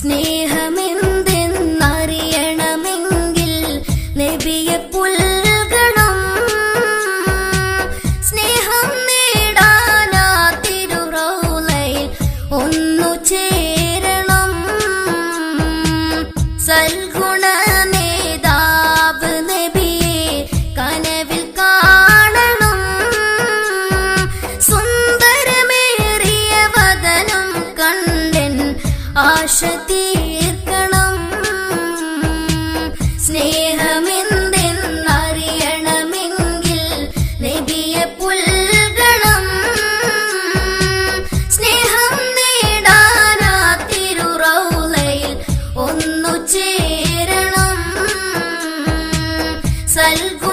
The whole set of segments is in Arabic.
സ്നേഹമേ ആശ തീർക്കണം. സ്നേഹമെന്തെന്നറിയണമെങ്കിൽ നബിയെ പുൽകണം. സ്നേഹം നേടാനാ തിരുറൗലയിൽ ഒന്നു ചേരണം. സൽഗുണ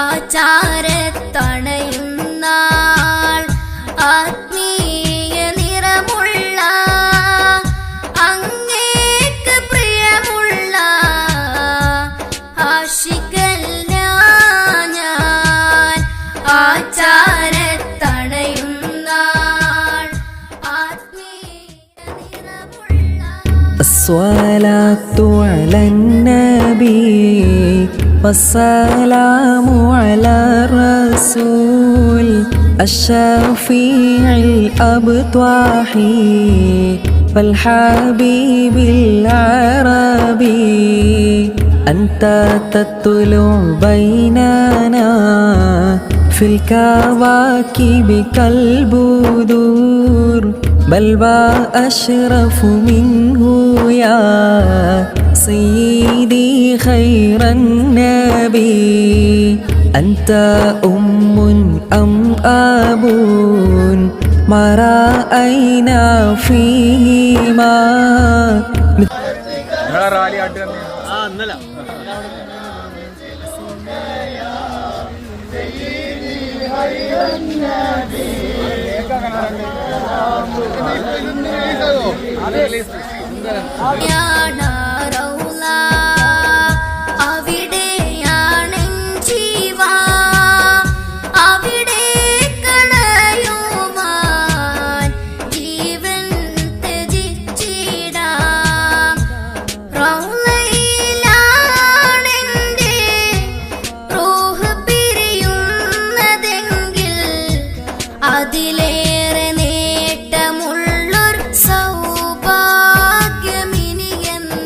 ആചാരെ തണയുന്ന ആത്മീയ നിറമുള്ള അങ്ങേക്ക് പ്രിയമുള്ള ആഷിക്കല്ല ഞാൻ ആചാരെ തണയുന്ന ആത്മീയ നിറമുള്ള സ്വലാത്തു അലന്നബീ والسلام على الرسول الشفيع الأبطح والحبيب العربي أنت تطلع بيننا في الكواكب كالبدور. بل وأشرف منه يا سيدي خير النبي أنت أم أم أب ما رأينا فيهما Yeah.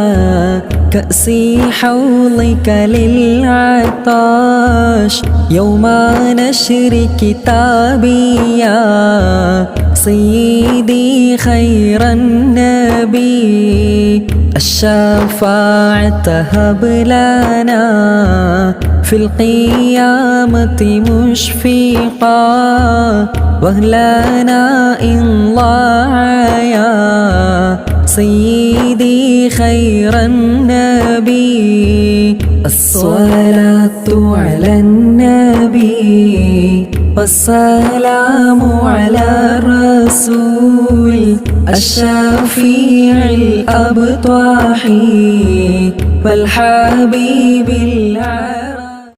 إلى كأس حوضك للعطاش. يوم نشر كتابي يا سيدي خير النبي. الشفاعة هب لنا في القيامة مشفقا. وأهلنا إن ضاعيا سيدي خير النبي. الصلاة على النبي. والسلام على الرسول. الشفيع الأبطح والحبيب العالي